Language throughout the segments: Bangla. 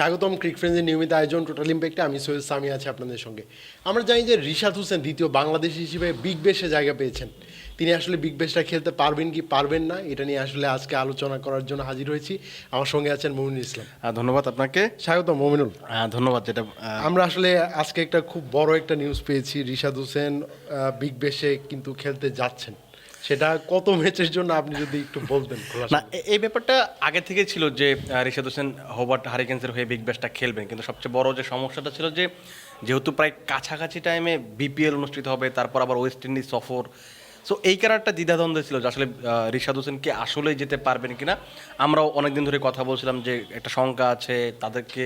স্বাগতম ক্রিক ফ্রেন্ডের নিয়মিত আয়োজন টোটাল ইম্প্যাক্টে আমি সৈয়দ সামি আছি আপনাদের সঙ্গে। আমরা জানি যে রিশাদ হোসেন দ্বিতীয় বাংলাদেশি হিসেবে বিগ বেশে জায়গা পেয়েছেন। তিনি আসলে বিগ বেশটা খেলতে পারবেন কি পারবেন না এটা নিয়ে আসলে আজকে আলোচনা করার জন্য হাজির হয়েছি। আমার সঙ্গে আছেন মমিনুল ইসলাম। ধন্যবাদ আপনাকে। স্বাগতম মমিনুল। ধন্যবাদ যেটা আমরা আসলে আজকে একটা খুব বড় একটা নিউজ পেয়েছি। রিশাদ হোসেন বিগ বেশে কিন্তু খেলতে যাচ্ছেন। সেটা কত ম্যাচের জন্য আপনি যদি একটু বলতেন না এই ব্যাপারটা আগে থেকে ছিল যে রিশাদ হোসেন হোবার্ট হারিকেন্সের হয়ে বিগ ব্যাশটা খেলবেন। কিন্তু সবচেয়ে বড় যে সমস্যাটা ছিল যে যেহেতু প্রায় কাছাকাছি টাইমে বিপিএল অনুষ্ঠিত হবে তারপর আবার ওয়েস্ট ইন্ডিজ সফর সো এই কারণটা দ্বিধাদ্বন্দ্ব ছিল যে আসলে রিশাদ হোসেন কি আসলেই যেতে পারবেন কিনা। আমরাও অনেকদিন ধরে কথা বলছিলাম যে একটা শঙ্কা আছে, তাদেরকে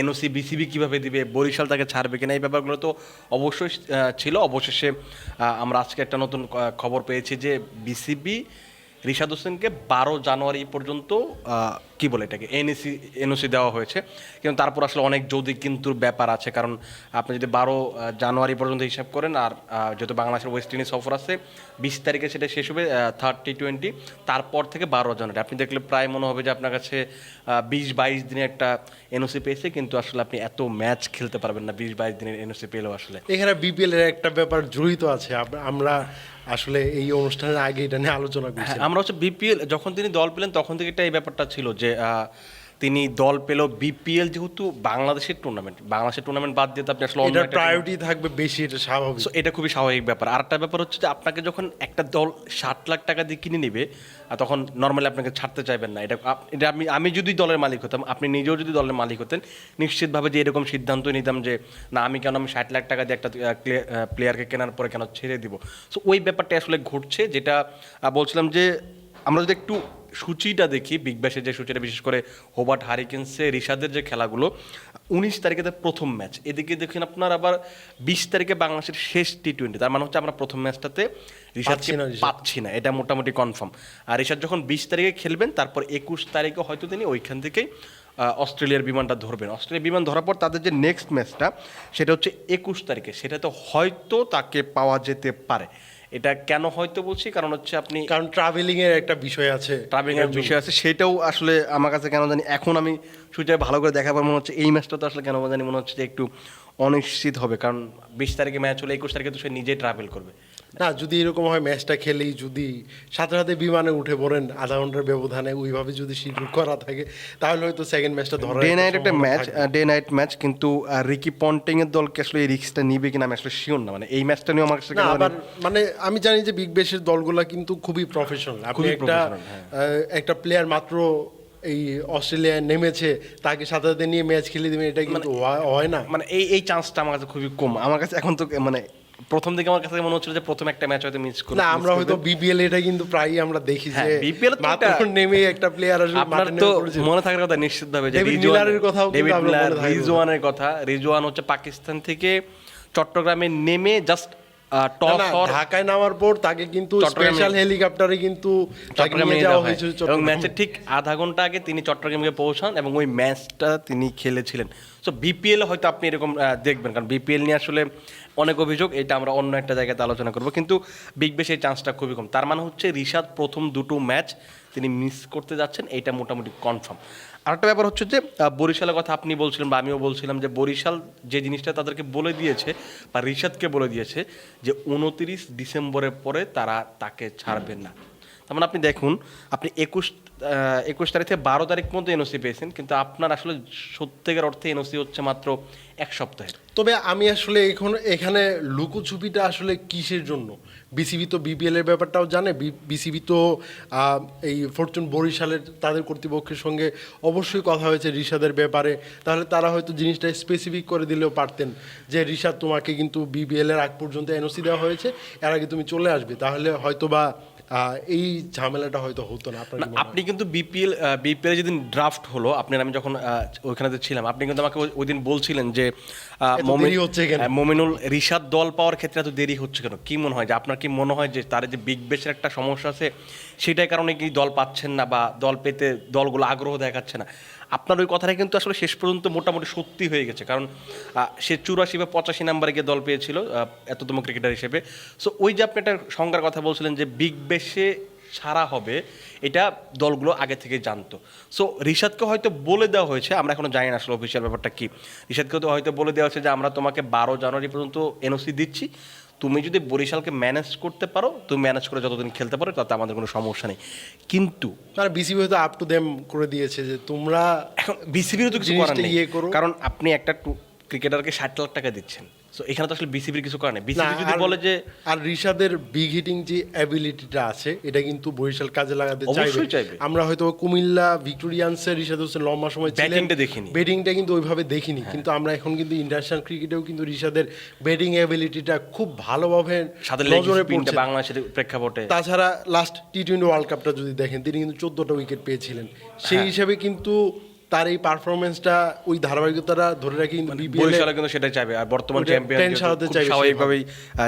এনওসি বিসিবি কীভাবে দিবে, বরিশাল তাকে ছাড়বে কিনা, এই ব্যাপারগুলো তো অবশ্যই ছিল। অবশেষে আমরা আজকে একটা নতুন খবর পেয়েছি যে বিসিবি রিশাদ হোসেনকে বারো জানুয়ারি পর্যন্ত কি বলে এটাকে? এনএসি এনওসি দেওয়া হয়েছে। কিন্তু তারপর আসলে অনেক যদি কিন্তু ব্যাপার আছে। কারণ আপনি যদি বারো জানুয়ারি পর্যন্ত হিসাব করেন আর যেহেতু বাংলাদেশের ওয়েস্ট ইন্ডিজ সফর আছে বিশ তারিখে সেটা শেষ হবে থার্টি টোয়েন্টি তারপর থেকে বারো জানুয়ারি। আপনি দেখলে প্রায় মনে হবে যে আপনার কাছে বিশ বাইশ দিনে একটা এনওসি পেয়েছে কিন্তু আসলে আপনি এত ম্যাচ খেলতে পারবেন না বিশ বাইশ দিনের এনওসি পেলেও আসলে। এখানে বিপিএল এর একটা ব্যাপার জড়িত আছে। আমরা আসলে এই অনুষ্ঠানের আগে এটা নিয়ে আলোচনা করছি হ্যাঁ আমরা হচ্ছে বিপিএল যখন তিনি দল পেলেন তখন থেকে এটা এই ব্যাপারটা ছিল যে আহ, তিনি দল পেল বিপিএল যেহেতু বাংলাদেশের টুর্নামেন্ট বাংলাদেশের টুর্নামেন্ট বাদ দিয়ে আপনি আসলে একটা প্রায়োরিটি থাকবে বেশি এটা স্বাভাবিক। So, এটা খুবই স্বাভাবিক ব্যাপার। আর একটা ব্যাপার হচ্ছে যে আপনাকে যখন একটা দল ষাট লাখ টাকা দিয়ে কিনে নিবে আর তখন নর্মালি আপনাকে ছাড়তে চাইবেন না। এটা এটা আমি আমি যদি দলের মালিক হতাম আপনি নিজেও যদি দলের মালিক হতেন নিশ্চিতভাবে যে এরকম সিদ্ধান্ত নিতাম যে না আমি কেন আমি ষাট লাখ টাকা দিয়ে একটা প্লেয়ারকে কেনার পরে কেন ছেড়ে দিব? সো ওই ব্যাপারটা আসলে ঘটছে যেটা বলছিলাম যে আমরা যদি একটু সূচিটা দেখি বিগ ব্যাশের যে সূচিটা বিশেষ করে হোবার্ট হারিকেন্সে রিশাদের যে খেলাগুলো উনিশ তারিখে তার প্রথম ম্যাচ এদিকে দেখেন আপনার আবার বিশ তারিখে বাংলাদেশের শেষ টি টোয়েন্টি তার মানে হচ্ছে আমরা প্রথম ম্যাচটাতে রিশাদকে পাচ্ছি না রিশাদ। পাচ্ছি না এটা মোটামুটি কনফার্ম আর রিশাদ যখন বিশ তারিখে খেলবেন তারপর একুশ তারিখে হয়তো তিনি ওইখান থেকেই অস্ট্রেলিয়ার বিমানটা ধরবেন। অস্ট্রেলিয়ার বিমান ধরার পর তাদের যে নেক্সট ম্যাচটা সেটা হচ্ছে একুশ তারিখে। সেটা তো হয়তো তাকে পাওয়া যেতে পারে। এটা কেন হয়তো বলছি? কারণ হচ্ছে আপনি কারণ ট্রাভেলিং এর একটা বিষয় আছে। ট্রাভেলিং এর বিষয় আছে সেটাও আসলে আমার কাছে কেন জানি এখন আমি সূচয় ভালো করে দেখা পাই মনে হচ্ছে এই ম্যাচটা তো আসলে কেন জানি মনে হচ্ছে যে একটু অনিশ্চিত হবে কারণ বিশ তারিখে ম্যাচ হলে একুশ তারিখে তো সে নিজেই ট্রাভেল করবে। না যদি এরকম হয় ম্যাচটা খেলেই যদি সাথে সাথে বিমানে উঠে পড়েন আধা ঘণ্টার ব্যবধানে ওইভাবে যদি শিডিউল করা থাকে তাহলে হয়তো সেকেন্ড ম্যাচটা ধরা ডে নাইট একটা ম্যাচ ডে নাইট ম্যাচ কিন্তু রিকি পন্টিং এর দলকে আসলে এই রিস্কটা নিবে কিনা আমি আসলে শিওর না। মানে এই ম্যাচটা নিয়ে আমার কাছে আবার মানে আমি জানি যে বিগ বেশের দলগুলা কিন্তু খুবই প্রফেশনাল আপনি খুবই একটা হ্যাঁ। আহ, একটা প্লেয়ার মাত্র এই অস্ট্রেলিয়ায় নেমেছে তাকে সাথে সাথে নিয়ে ম্যাচ খেলে দিবেন এটা কিন্তু হয়- হয় না। মানে এই এই চান্সটা আমার কাছে খুবই কম। আমার কাছে এখন তো মানে প্রথম দিকে আমার কাছে মনে হচ্ছিল যে প্রথম একটা ম্যাচ হয়তো মিস করে না আমরা হয়তো বিপিএল এটা কিন্তু প্রায়ই আমরা দেখি যে হ্যাঁ, BPL তো মাত্র নেমে একটা প্লেয়ার আসলে আপনার তো মনে থাকার কথা নিশ্চিতভাবে যে ডেভিড রিজওয়ান- মিলারের কথাও কিন্তু ডেভিড মিলার, রিজওয়ানের কথা। রিজওয়ান হচ্ছে পাকিস্তান থেকে চট্টগ্রামে নেমে জাস্ট ঢাকায় নামার পর তাকে কিন্তু স্পেশাল হেলিকপ্টারে কিন্তু চট্টগ্রামে যাওয়া হয়েছিল এবং ম্যাচের ঠিক আধা ঘণ্টা আগে তিনি চট্টগ্রামে পৌঁছান এবং ওই ম্যাচটা তিনি খেলেছিলেন। সো বিপিএল হয়তো আপনি এরকম দেখবেন কারণ বিপিএল নিয়ে আসলে অনেক অভিযোগ এটা আমরা অন্য একটা জায়গাতে আলোচনা করব। কিন্তু বিগ বেশ এই চান্সটা খুবই কম। তার মানে হচ্ছে রিশাদ প্রথম দুটো ম্যাচ তিনি মিস করতে যাচ্ছেন এটা মোটামুটি কনফার্ম আরেকটা ব্যাপার হচ্ছে যে বরিশালের কথা আপনি বলছিলেন বা আমিও বলছিলাম যে, বরিশাল যে জিনিসটা তাদেরকে বলে দিয়েছে বা রিশাদকে বলে দিয়েছে যে, উনতিরিশ ডিসেম্বরের পরে তারা তাকে ছাড়বেন না। তার মানে আপনি দেখুন, আপনি একুশ একুশ তারিখ থেকে বারো তারিখ পর্যন্ত এনওসি পেয়েছেন, কিন্তু আপনার আসলে সত্যিকার অর্থে এনওসি হচ্ছে মাত্র এক সপ্তাহের তবে আমি আসলে এখন, এখানে লুকোছুপিটা আসলে কিসের জন্য? বিসিবি তো বিপিএল এর ব্যাপারটাও জানে বিসিবি তো এই ফরচুন বরিশালের, তাদের কর্তৃপক্ষের সঙ্গে অবশ্যই কথা হয়েছে রিশাদের ব্যাপারে। তাহলে তারা হয়তো জিনিসটা স্পেসিফিক করে দিলেও পারতেন যে রিশাদ তোমাকে কিন্তু বিপিএল এর আগ পর্যন্ত এনওসি দেওয়া হয়েছে, এর আগে তুমি চলে আসবে। তাহলে হয়তো বা এই ঝামেলাটা হয়তো হতো না আপনার? আপনি কিন্তু বিপিএল বিপিএল যেদিন ড্রাফট হলো আপনার আমি যখন ওইখানে ছিলাম আপনি কিন্তু আমাকে ওই- দিন বলছিলেন যে আহ, এত মোমিন- দেরি হচ্ছে কেন? হ্যাঁ, মোমিনুল রিশাদ দল পাওয়ার ক্ষেত্রে এত দেরি হচ্ছে কেন কি মনে হয় যে আপনার কি মনে হয় যে তার যে বিগ বেশের একটা সমস্যা আছে সেটাই কারণে কি দল পাচ্ছেন না বা দল পেতে দলগুলো আগ্রহ দেখাচ্ছে না। আপনার ওই কথাটা কিন্তু আসলে শেষ পর্যন্ত মোটামুটি সত্যি হয়ে গেছে। কারণ সে চুরাশি বা পঁচাশি নাম্বারে গিয়ে দল পেয়েছিল এততম ক্রিকেটার হিসেবে। সো ওই যে আপনি একটা সংজ্ঞার কথা বলছিলেন যে বিগ বেশে ছাড়া হবে, এটা দলগুলো আগে থেকে জানতো। সো রিশাদকে হয়তো বলে দেওয়া হয়েছে, আমরা এখনও জানি না আসলে অফিসিয়াল ব্যাপারটা কী। রিশাদকে তো হয়তো বলে দেওয়া হয়েছে যে আমরা তোমাকে বারো জানুয়ারি পর্যন্ত এনওসি দিচ্ছি। তুমি যদি বরিশালকে ম্যানেজ করতে পারো তুমি ম্যানেজ করে যতদিন খেলতে পারো তাতে আমাদের কোনো সমস্যা নেই। কিন্তু আর বিসিবি হয়তো আপ টু দেম করে দিয়েছে যে তোমরা এখন বিসিবির তো কিছু করার নেই। ইয়ে কারণ আপনি একটা ক্রিকেটারকে ষাট লাখ টাকা দিচ্ছেন। সো এখানে তো আসলে বিসিবির কিছু নেই বিসিবি যদি বলে যে আর রিশাদের বিগ হিটিং যে অ্যাবিলিটিটা আছে এটা কিন্তু বরিশাল কাজে লাগাতে চাইবে। আমরা হয়তো কুমিল্লা ভিক্টোরিয়ান্সের রিশাদ হোসেন লম্বা সময় ছিলেন Batting-টা দেখিনি। হ্যাঁ। ব্যাটিংটা কিন্তু ওইভাবে দেখিনি কিন্তু আমরা এখন কিন্তু ইন্টারন্যাশনাল ক্রিকেটেও কিন্তু রিশাদের ব্যাটিং অ্যাবিলিটিটা খুব ভালোভাবে নজরে পড়ছে বাংলাদেশের প্রেক্ষাপটে তাছাড়া লাস্ট টি টোয়েন্টি ওয়ার্ল্ড কাপটা যদি দেখেন তিনি কিন্তু চোদ্দটা উইকেট পেয়েছিলেন সেই হ্যাঁ। হিসাবে কিন্তু তার এই পারফরমেন্সটা ওই ধারাবাহিকতাটা ধরে রাখি কিন্তু কিন্তু সেটা চাইবে আর বর্তমান চ্যাম্পিয়ন স্বাভাবিকভাবেই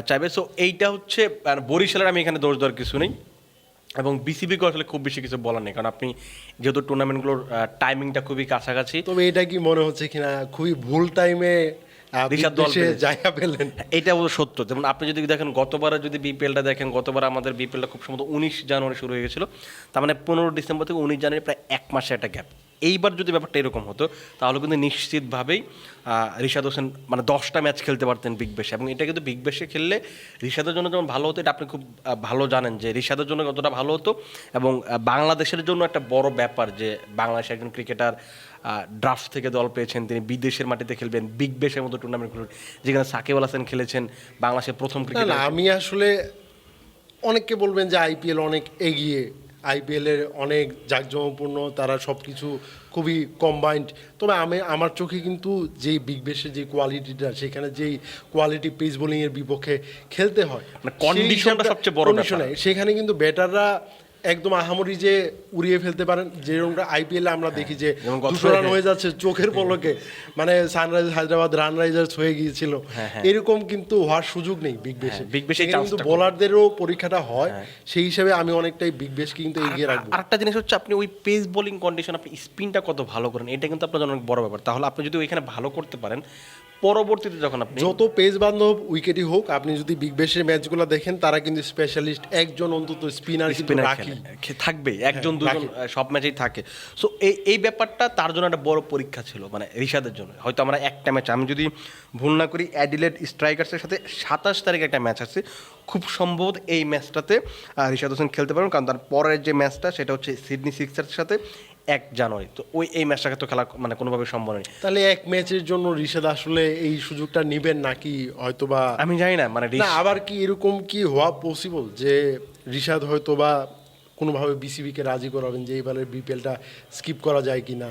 চাইবে সো এইটা হচ্ছে আর বরিশালের আমি এখানে দোষ দেওয়ার কিছু নেই। এবং বিসিবিকে আসলে খুব বেশি কিছু বলার নেই কারণ আপনি যেহেতু টুর্নামেন্টগুলোর টাইমিংটা খুবই কাছাকাছি। তবে এটা কি মনে হচ্ছে কিনা? খুবই ভুল টাইমে জায়গা পেলেন। এটা অবশ্য সত্য। যেমন আপনি যদি দেখেন গতবারে যদি বিপিএলটা দেখেন গতবার আমাদের বিপিএলটা খুব সম্ভবত উনিশ জানুয়ারি শুরু হয়ে গেছিল। তার মানে পনেরো ডিসেম্বর থেকে উনিশ জানুয়ারি প্রায় এক মাসে একটা গ্যাপ এইবার যদি ব্যাপারটা এরকম হতো তাহলে কিন্তু নিশ্চিতভাবেই রিশাদ হোসেন মানে দশটা ম্যাচ খেলতে পারতেন বিগ বেশে। এবং এটা কিন্তু বিগ বেশে খেললে রিশাদের জন্য যেমন ভালো হতো এটা আপনি খুব ভালো জানেন যে রিশাদের জন্য কতটা ভালো হতো। এবং বাংলাদেশের জন্য একটা বড় ব্যাপার যে বাংলাদেশের একজন ক্রিকেটার ড্রাফট থেকে দল পেয়েছেন তিনি বিদেশের মাটিতে খেলবেন বিগ বেশের মতো টুর্নামেন্টগুলো যেখানে সাকিব আল হাসান খেলেছেন বাংলাদেশের প্রথম ক্রিকেটার আমি আসলে অনেককে বলবেন যে আইপিএল অনেক এগিয়ে আইপিএল এর অনেক জাঁকজমপূর্ণ তারা সব কিছু খুবই কম্বাইন্ড তবে আমি আমার চোখে কিন্তু যেই বিগ বেশের যে কোয়ালিটিটা সেখানে যেই কোয়ালিটি পেস বোলিংয়ের এর বিপক্ষে খেলতে হয় মানে সেই conditionটা সবচেয়ে বড় বিষয় সেখানে কিন্তু ব্যাটাররা একদম আহামরি যে উড়িয়ে ফেলতে পারেন যেরকমটা আইপিএল আমরা দেখি যে হ্যাঁ, দুশো রান হয়ে যাচ্ছে চোখের পলকে মানে সানরাইজ হায়দ্রাবাদ রানরাইজার্স হয়ে গিয়েছিল। এরকম কিন্তু হওয়ার সুযোগ নেই বিগ বেশে বিগ সেখানে কিন্তু বোলারদেরও পরীক্ষাটা হয় সেই হিসাবে আমি অনেকটাই বিগ বেশ কিন্তু এগিয়ে রাখব। আরেকটা জিনিস হচ্ছে আপনি ওই পেস বোলিং কন্ডিশন আপনি স্পিনটা কত ভালো করেন এটা কিন্তু আপনার জন্য অনেক বড় ব্যাপার। তাহলে আপনি যদি ওইখানে ভালো করতে পারেন পরবর্তীতে যখন আপনি যত পেজ বান্ধব উইকেটই হোক আপনি যদি বিগ বেশের ম্যাচগুলো দেখেন তারা কিন্তু স্পেশালিস্ট একজন অন্তত স্পিনার স্পিনার থাকবে একজন দুজন সব ম্যাচেই থাকে। সো এই এই ব্যাপারটা তার জন্য একটা বড় পরীক্ষা ছিল মানে রিশাদের জন্য। হয়তো আমরা একটা ম্যাচ আমি যদি ভুল না করি অ্যাডিলেট স্ট্রাইকার্সের সাথে সাতাশ তারিখে একটা ম্যাচ আছে। খুব সম্ভবত এই ম্যাচটাতে রিশাদ হোসেন খেলতে পারবেন কারণ তার পরের যে ম্যাচটা সেটা হচ্ছে সিডনি সিক্সার্সের সাথে। এক জানুয়ারি। তো ওই এই ম্যাচটাকে তো খেলা মানে কোনোভাবে সম্ভব নেই তাহলে এক ম্যাচের জন্য রিশাদ আসলে এই সুযোগটা নেবেন নাকি হয়তোবা আমি জানি না মানে না আবার কি এরকম কি হওয়া পসিবল যে রিশাদ হয়তো বা কোনোভাবে বিসিবিকে রাজি করাবেন যে এবারের বিপিএলটা স্কিপ করা যায় কি না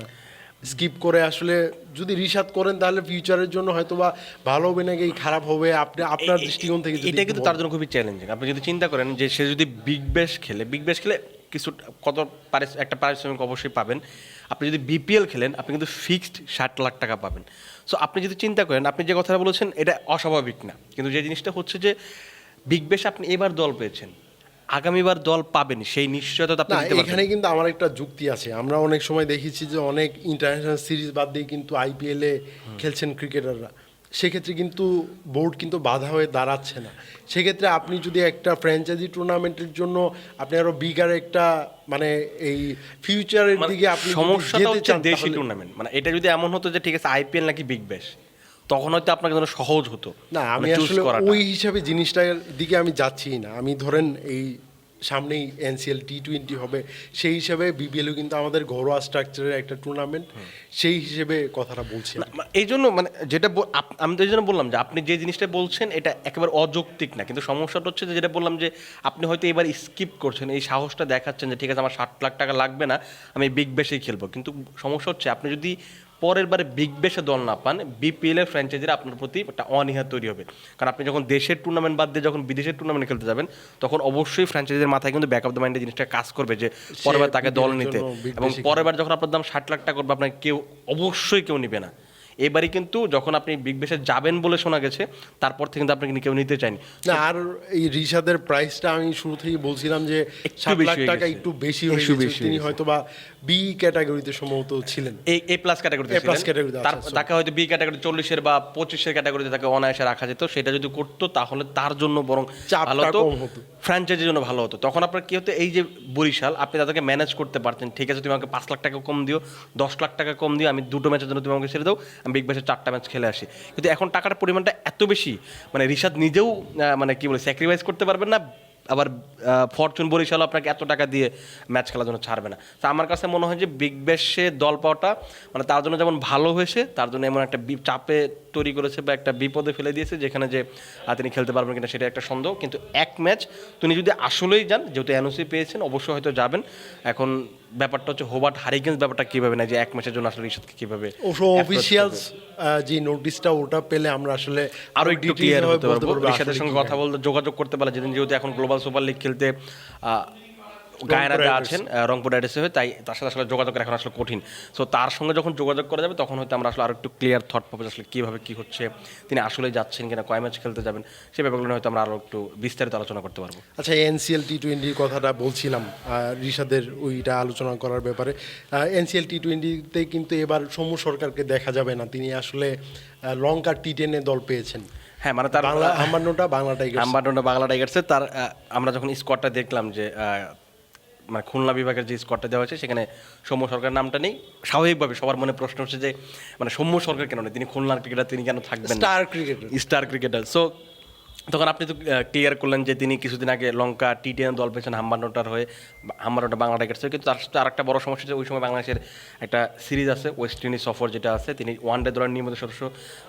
স্কিপ করে আসলে যদি রিশাদ করেন তাহলে ফিউচারের জন্য হয়তো বা ভালো হবে নাকি খারাপ হবে? আপনি আপনার দৃষ্টিকোণ থেকে এটা কিন্তু তার জন্য খুবই চ্যালেঞ্জিং আপনি যদি চিন্তা করেন যে সে যদি বিগ ব্যাশ খেলে বিগ ব্যাশ খেলে কিছু কত পারিশ- একটা পারিশ্রমিক অবশ্যই পাবেন। আপনি যদি বিপিএল খেলেন আপনি কিন্তু ফিক্সড ষাট লাখ টাকা পাবেন। সো আপনি যদি চিন্তা করেন আপনি যে কথাটা বলেছেন এটা অস্বাভাবিক না। কিন্তু যে জিনিসটা হচ্ছে যে বিগ বেশ আপনি এবার দল পেয়েছেন। আগামীবার দল পাবেন সেই নিশ্চয়তা আপনি এখানে কিন্তু আমার একটা যুক্তি আছে। আমরা অনেক সময় দেখেছি যে অনেক ইন্টারন্যাশনাল সিরিজ বাদ দিয়ে কিন্তু আইপিএলে খেলছেন ক্রিকেটাররা সেক্ষেত্রে কিন্তু বোর্ড কিন্তু বাধা হয়ে দাঁড়াচ্ছে না। সেক্ষেত্রে আপনি যদি একটা ফ্র্যাঞ্চাইজি টুর্নামেন্টের জন্য আপনি আরও বিগার একটা মানে এই ফিউচারের মানে দিকে আপনি সমস্যাটা হচ্ছে দেশি টুর্নামেন্ট মানে এটা যদি এমন হতো যে ঠিক আছে আইপিএল নাকি বিগ ব্যাশ তখন হয়তো আপনাকে জন্য সহজ হতো। না আমি মানে আসলে ওই হিসাবে জিনিসটার দিকে আমি যাচ্ছি না। আমি ধরেন এই সামনেই এনসিএল টি টোয়েন্টি হবে। সেই হিসাবে বিপিএলও কিন্তু আমাদের ঘরোয়া স্ট্রাকচারের একটা টুর্নামেন্ট সেই হিসেবে কথাটা বলছি এই জন্য মানে যেটা আমি তো এই জন্য বললাম যে আপনি যে জিনিসটা বলছেন এটা একেবারে অযৌক্তিক না। কিন্তু সমস্যাটা হচ্ছে যে যেটা বললাম যে আপনি হয়তো এবার স্কিপ করছেন এই সাহসটা দেখাচ্ছেন যে ঠিক আছে আমার ষাট লাখ টাকা লাগবে না আমি বিগ বেশেই খেলব। কিন্তু সমস্যা হচ্ছে আপনি যদি পরের বারে বিগ বেশে দল না পান বিপিএল এর ফ্র্যাঞ্চাইজির আপনার প্রতি একটা অনীহা তৈরি হবে। কারণ আপনি যখন দেশের টুর্নামেন্ট বাদ দিয়ে যখন বিদেশের টুর্নামেন্ট খেলতে যাবেন তখন অবশ্যই ফ্র্যাঞ্চাইজির মাথায় কিন্তু ব্যাক অফ দ্য মাইন্ডে জিনিসটা কাজ করবে যে পরের বার তাকে দল নিতে। এবং পরের বার যখন আপনার দাম ষাট লাখ টাকা করবে আপনাকে কেউ অবশ্যই কেউ নিবে না। এবারই কিন্তু যখন আপনি বিগ বেশে যাবেন বলে শোনা গেছে তারপর থেকে কিন্তু আপনাকে কেউ নিতে চায়নি। না আর এই রিশাদের প্রাইসটা আমি শুরু থেকেই বলছিলাম যে সাত লাখ টাকা একটু বেশি হয়ে গেছে। তিনি হয়তো বা বি ক্যাটাগরিতে সম্ভবত ছিলেন। এই এ প্লাস ক্যাটাগরিতে A plus category তে, তার আচ্ছা, তাকে হয়তো বি ক্যাটাগরি চল্লিশের বা পঁচিশের ক্যাটাগরিতে তাকে অনায়াসে রাখা যেত। সেটা যদি করতো তাহলে তার জন্য বরং ভালো কম হতো। ফ্র্যাঞ্চাইজির জন্য ভালো হতো। তখন আপনার কী হতো, এই যে বরিশাল, আপনি তাদেরকে ম্যানেজ করতে পারতেন, ঠিক আছে, তুমি আমাকে পাঁচ লাখ টাকা কম দিও, দশ লাখ টাকা কম দিও, আমি দুটো ম্যাচের জন্য তুমি আমাকে ছেড়ে দাও আমি বিগ ব্যাশের চারটা ম্যাচ খেলে আসি। কিন্তু এখন টাকার পরিমাণটা এত বেশি মানে ঋষাদ নিজেও মানে কী বলে স্যাক্রিফাইস করতে পারবেন না আবার ফরচুন বরিশাল আপনাকে এত টাকা দিয়ে ম্যাচ খেলার জন্য ছাড়বে না। তো আমার কাছে মনে হয় যে বিগ ব্যাশে দল পাওয়াটা মানে তার জন্য যেমন ভালো হয়েছে তার জন্য এমন একটা চাপে তৈরি করেছে বা একটা বিপদে ফেলে দিয়েছে যেখানে যে তিনি খেলতে পারবেন কিনা সেটা একটা সন্দেহ। কিন্তু এক ম্যাচ তিনি যদি আসলেই যান যেহেতু এনওসি পেয়েছেন অবশ্যই হয়তো যাবেন। এখন ব্যাপারটা হচ্ছে হোবার্ট হারিকেন্স ব্যাপারটা কীভাবে না যে এক ম্যাচের জন্য আসলে রিশাদকে কীভাবে অফিসিয়ালস যে নোটিশটা ওটা পেলে আমরা আসলে আরও একটু ক্লিয়ার হতে পারব। রিশাদের সঙ্গে কথা বলতে যোগাযোগ করতে পারলে যেদিন যেহেতু এখন গ্লোবাল সুপার লিগ খেলতে গায়নাতে আছেন রংপুর রাইডার্সে হয়ে তাই তার সাথে আসলে যোগাযোগ এখন আসলে কঠিন। সো তার সঙ্গে যখন যোগাযোগ করা যাবে তখন হয়তো আমরা আসলে আরও একটু ক্লিয়ার থট পাবো আসলে কীভাবে কী হচ্ছে তিনি আসলে যাচ্ছেন কিনা কয় ম্যাচ খেলতে যাবেন সেই ব্যাপারগুলো হয়তো আমরা আরও একটু বিস্তারিত আলোচনা করতে পারব। আচ্ছা এনসিএল টি টোয়েন্টির কথাটা বলছিলাম রিশাদের ওইটা আলোচনা করার ব্যাপারে। এনসিএল টি টোয়েন্টিতে কিন্তু এবার সৌম্য সরকারকে দেখা যাবে না তিনি আসলে লঙ্কার টি টেনে দল পেয়েছেন। হ্যাঁ মানে তার বাংলা বাংলা আম্বাডোনা বাংলা টাইগার্সে তার আমরা যখন স্কোয়াডটা দেখলাম যে আহ, মানে খুলনা বিভাগের যে স্কোয়াডটা দেওয়া হয়েছে সেখানে সৌম্য সরকার নামটা নেই। স্বাভাবিকভাবে সবার মনে প্রশ্ন হচ্ছে যে মানে সৌম্য সরকার কেন নেই? তিনি খুলনার ক্রিকেটার তিনি কেন থাকবেন star cricketer. Star cricketer. So তখন আপনি তো ক্লিয়ার করলেন যে তিনি কিছুদিন আগে লঙ্কা টি টেন দল পেয়েছেন হাম্বানোটার হয়ে হাম্বানোটা বাংলা টাইগার্স কিন্তু তার সাথে আর একটা বড় সমস্যা হচ্ছে ওই সময় বাংলাদেশের একটা সিরিজ আছে ওয়েস্ট ইন্ডিজ সফর যেটা আছে তিনি ওয়ান ডে দলের নিয়মিত সদস্য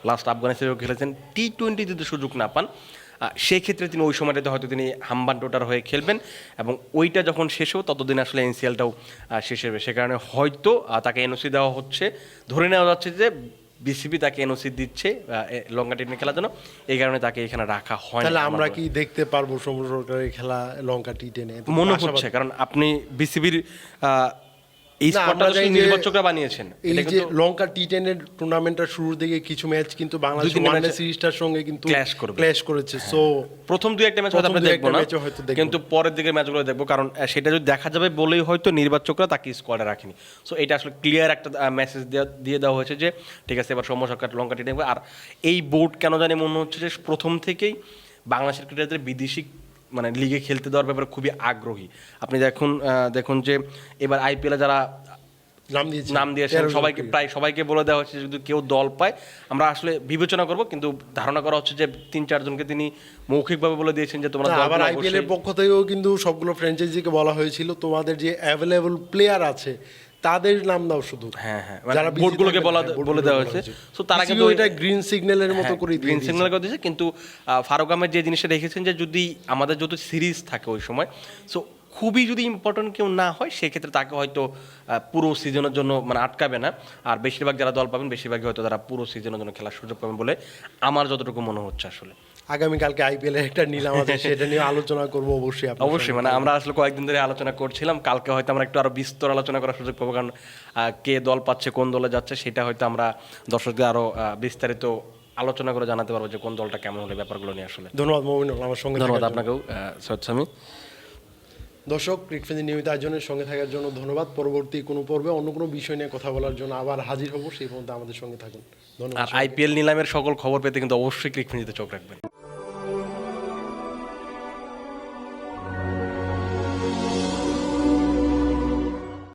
লাস্ট আফগানিস্তানেও খেলেছেন টি টোয়েন্টি যদি সুযোগ না পান আহ, সেই ক্ষেত্রে তিনি ওই সময়টাতে হয়তো তিনি হাম্বান টোটার হয়ে খেলবেন এবং ওইটা যখন শেষ হবে ততদিন আসলে এনসিএলটাও শেষ হবে। সে কারণে হয়তো তাকে এনওসি দেওয়া হচ্ছে। ধরে নেওয়া যাচ্ছে যে বিসিবি তাকে এনওসি দিচ্ছে লঙ্কা টিমে খেলার জন্য। এই কারণে তাকে এখানে রাখা হয় তাহলে আমরা কি দেখতে পারব সমুদ্র সরকারের খেলা লঙ্কা টি টেনে মনে হচ্ছে কারণ আপনি বিসিবির এই স্কোয়াডটা নির্বাচকরা বানিয়েছেন এই যে লঙ্কা টি টেনের টুর্নামেন্টের শুরুর দিকে কিছু ম্যাচ কিন্তু বাংলাদেশ ওয়ানডে সিরিজটার সঙ্গে কিন্তু clash করবে। হ্যাঁ। ক্ল্যাশ করেছে সো প্রথম দুই একটা ম্যাচ হয়তো আমরা দেখব না। কিন্তু পরের দিকের ম্যাচগুলো দেখব কারণ সেটা যদি দেখা যাবে বলেই হয়তো নির্বাচকরা তাকে স্কোয়াডে রাখেনি সো এটা আসলে ক্লিয়ার একটা মেসেজ দিয়ে দেওয়া হয়েছে যে ঠিক আছে এবার সৌম্য সরকার লঙ্কা টি আর এই বোর্ড কেন জানি মনে হচ্ছে যে প্রথম থেকেই বাংলাদেশের ক্রিকেটারদের বিদেশি মানে লিগে খেলতে দেওয়ার ব্যাপারে খুবই আগ্রহী। আপনি দেখুন দেখুন যে এবার আইপিএলে যারা নাম দিয়েছে। নাম দিয়েছেন সবাইকে প্রায় সবাইকে বলে দেওয়া হচ্ছে যদি কেউ দল পায় আমরা আসলে বিবেচনা করব কিন্তু ধারণা করা হচ্ছে যে তিন চারজনকে তিনি মৌখিকভাবে বলে দিয়েছেন যে তোমরা আবার আইপিএল এর পক্ষ থেকেও কিন্তু সবগুলো ফ্র্যাঞ্চাইজিকে বলা হয়েছিল তোমাদের যে অ্যাভেলেবল প্লেয়ার আছে তাদের নাম দাও শুধু। হ্যাঁ হ্যাঁ মানে যারা বোর্ডগুলোকে বলা বলে দেওয়া হয়েছে। সো তারা কিন্তু ওইটা গ্রিন সিগন্যালের মতো করে গ্রিন সিগন্যাল করে দিয়েছে কিন্তু ফারুক আহমেদ যে জিনিসটা রেখেছেন যে যদি আমাদের যত সিরিজ থাকে ওই সময় সো খুবই যদি ইম্পর্টেন্ট কেউ না হয় সেক্ষেত্রে তাকে হয়তো পুরো সিজনের জন্য মানে আটকাবে না। আর বেশিরভাগ যারা দল পাবেন বেশিরভাগই হয়তো তারা পুরো সিজনের জন্য খেলার সুযোগ পাবেন বলে আমার যতটুকু মনে হচ্ছে আসলে। আগামীকালকে আইপিএল এর একটা নিলাম আছে সেটা নিয়ে আলোচনা করব অবশ্যই অবশ্যই মানে আমরা আসলে কয়েকদিন ধরে আলোচনা করছিলাম কালকে হয়তো আমরা একটু আরও বিস্তর আলোচনা করার সুযোগ পাবো কারণ কে দল পাচ্ছে কোন দলে যাচ্ছে সেটা হয়তো আমরা দর্শকদের আরও বিস্তারিত আলোচনা করে জানাতে পারব যে কোন দলটা কেমন হলে ব্যাপারগুলো নিয়ে আসলে। ধন্যবাদ মমিনুল আমার সঙ্গে ধন্যবাদ আপনাকেও সৈয়দ সামি। দর্শক ক্রিকফেন্সি নিয়মিত আয়োজনের সঙ্গে থাকার জন্য ধন্যবাদ। পরবর্তী কোনো পর্বে অন্য কোনো বিষয় নিয়ে কথা বলার জন্য আবার হাজির হব সেই পর্যন্ত আমাদের সঙ্গে থাকুন। ধন্যবাদ। আর আইপিএল নিলামের সকল খবর পেতে কিন্তু অবশ্যই ক্লিক চোখ রাখবেন।